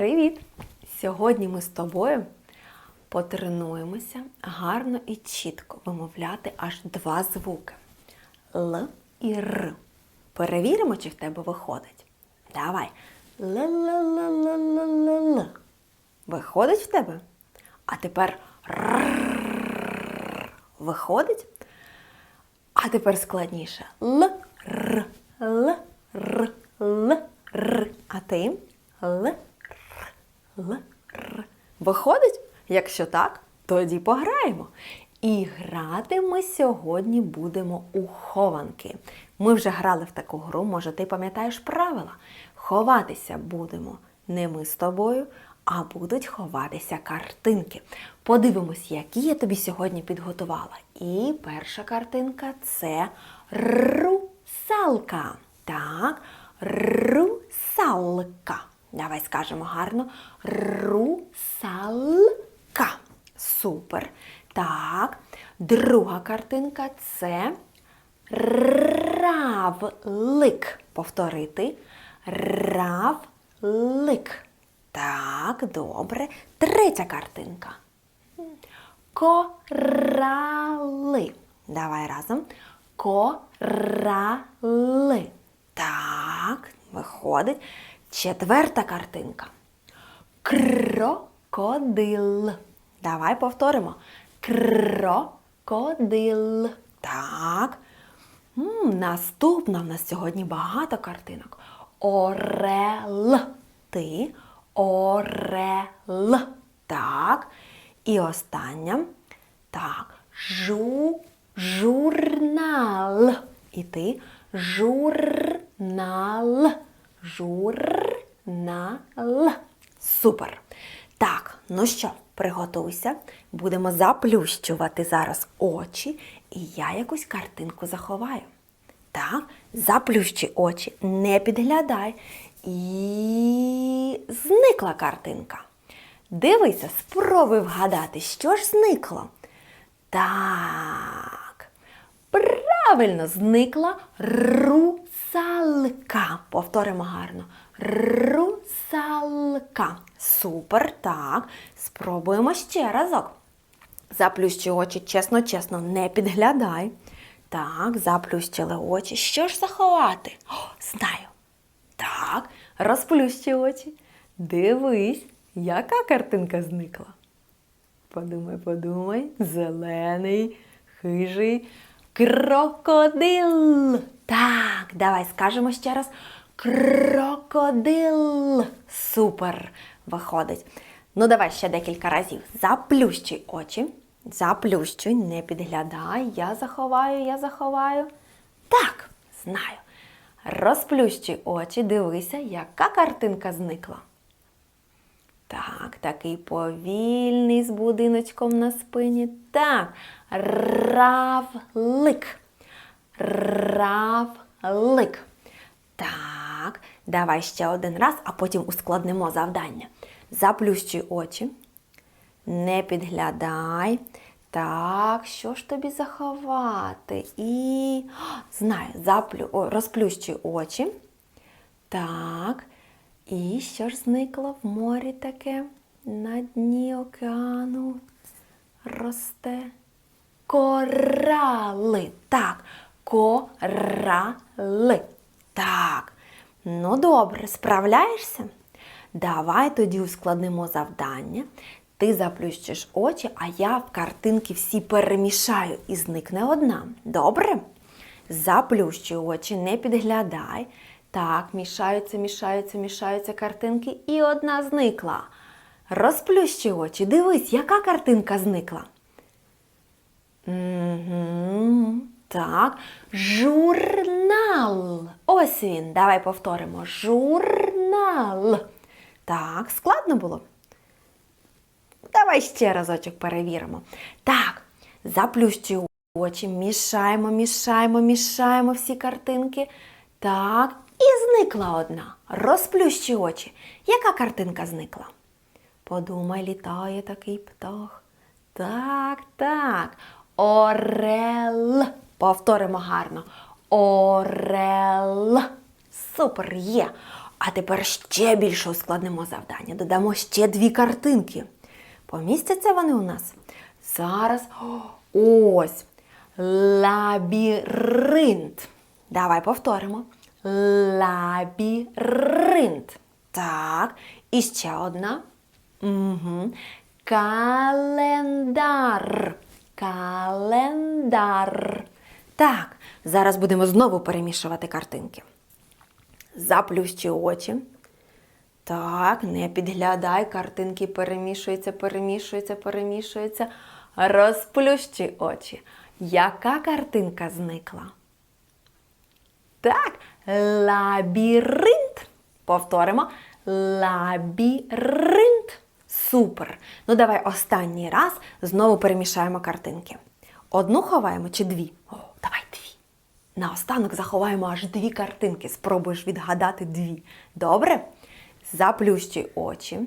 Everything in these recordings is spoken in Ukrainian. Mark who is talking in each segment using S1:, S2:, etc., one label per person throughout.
S1: Привіт! Сьогодні ми з тобою потренуємося гарно і чітко вимовляти аж два звуки Л і Р. Перевіримо, чи в тебе виходить. Давай. Л-л-л-л-л-л-л. Виходить в тебе? А тепер. Виходить? А тепер складніше. Л, р, л, р, л, р. А ти? Л, л, р. Виходить? Якщо так, тоді пограємо. І грати ми сьогодні будемо у хованки. Ми вже грали в таку гру, може, ти пам'ятаєш правила. Ховатися будемо не ми з тобою, а будуть ховатися картинки. Подивимось, які я тобі сьогодні підготувала. І перша картинка це русалка. Так, русалка. Давай скажемо гарно. Русалка. Супер. Так, друга картинка це равлик. Повторити. Равлик. Так, добре. Третя картинка. Корали. Давай разом. Корали. Так, виходить. Четверта картинка. Крокодил. Давай повторимо. Крокодил. Так. М, наступна в нас сьогодні багато картинок. Орел. Ти. Орел. Так. І остання. Так. Жу. Журнал. І ти. Журнал. Журнал. Супер. Так, ну що, приготуйся. Будемо заплющувати зараз очі, і я якусь картинку заховаю. Так, заплющи очі, не підглядай. І зникла картинка. Дивися, спробуй вгадати, що ж зникло. Так. Правильно, зникла русалка. Повторимо гарно. Русалка. Супер. Так. Спробуємо ще разок. Заплющи очі, чесно, чесно, не підглядай. Так, заплющили очі. Що ж заховати? О, знаю. Так, розплющи очі. Дивись, яка картинка зникла. Подумай, подумай. Зелений, хижий крокодил. Так, давай скажемо ще раз. Крокодил. Супер виходить. Ну, давай ще декілька разів. Заплющуй очі. Заплющуй, не підглядай. Я заховаю, я заховаю. Так, знаю. Розплющуй очі, дивися, яка картинка зникла. Так, такий повільний з будиночком на спині. Так, равлик. Равлик. Так, давай ще один раз, а потім ускладнимо завдання. Заплющуй очі. Не підглядай. Так, що ж тобі заховати? І знаю, заплю... О, розплющуй очі. Так. І що ж зникло в морі таке? На дні океану росте. Корали. Так, корали. Так. Ну добре, справляєшся? Давай тоді ускладнимо завдання. Ти заплющиш очі, а я в картинки всі перемішаю і зникне одна. Добре? Заплющуй очі, не підглядай. Так, мішаються, мішаються, мішаються картинки, і одна зникла. Розплющи очі, дивись, яка картинка зникла. Угу, так, журнал. Ось він. Давай повторимо. Журнал. Так, складно було? Давай ще разочок перевіримо. Так, заплющуй очі, мішаємо, мішаємо, мішаємо всі картинки. Так, і зникла одна. Розплющи очі. Яка картинка зникла? Подумай, літає такий птах. Так, так. Орел. Повторимо гарно. Орел. Супер є. А тепер ще більше ускладнимо завдання. Додамо ще дві картинки. Помістяться вони у нас. Зараз ось. Лабіринт. Давай повторимо. Лабіринт. Так. І ще одна. Угу. Календар. Календар. Так, зараз будемо знову перемішувати картинки. Заплющи очі. Так, не підглядай, картинки перемішуються, перемішуються, перемішуються. Розплющи очі. Яка картинка зникла? Так, лабіринт. Повторимо. Лабіринт. Супер. Ну, давай останній раз знову перемішаємо картинки. Одну ховаємо чи дві? О, давай дві. Наостанок заховаємо аж дві картинки. Спробуєш відгадати дві. Добре? Заплющуй очі.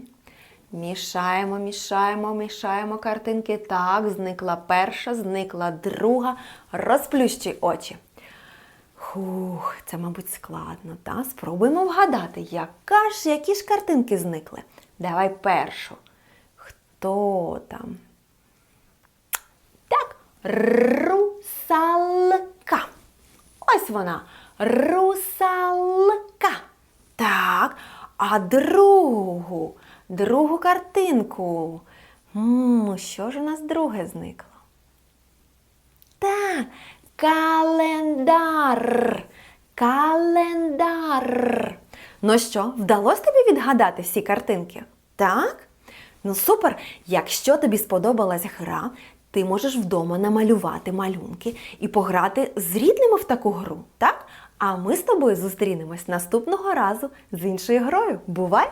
S1: Мішаємо, мішаємо, мішаємо картинки. Так, зникла перша, зникла друга. Розплющуй очі. Хух, це, мабуть, складно, та? Спробуємо вгадати, яка ж, які ж картинки зникли. Давай першу. Хто там? Так, русалка. Ось вона. Русалка. Так, а другу, другу картинку. м що ж у нас друге зникло? Так, календар. Календар. Ну що, вдалося тобі відгадати всі картинки? Так? Ну супер! Якщо тобі сподобалась гра, ти можеш вдома намалювати малюнки і пограти з рідними в таку гру, так? А ми з тобою зустрінемось наступного разу з іншою грою. Бувай!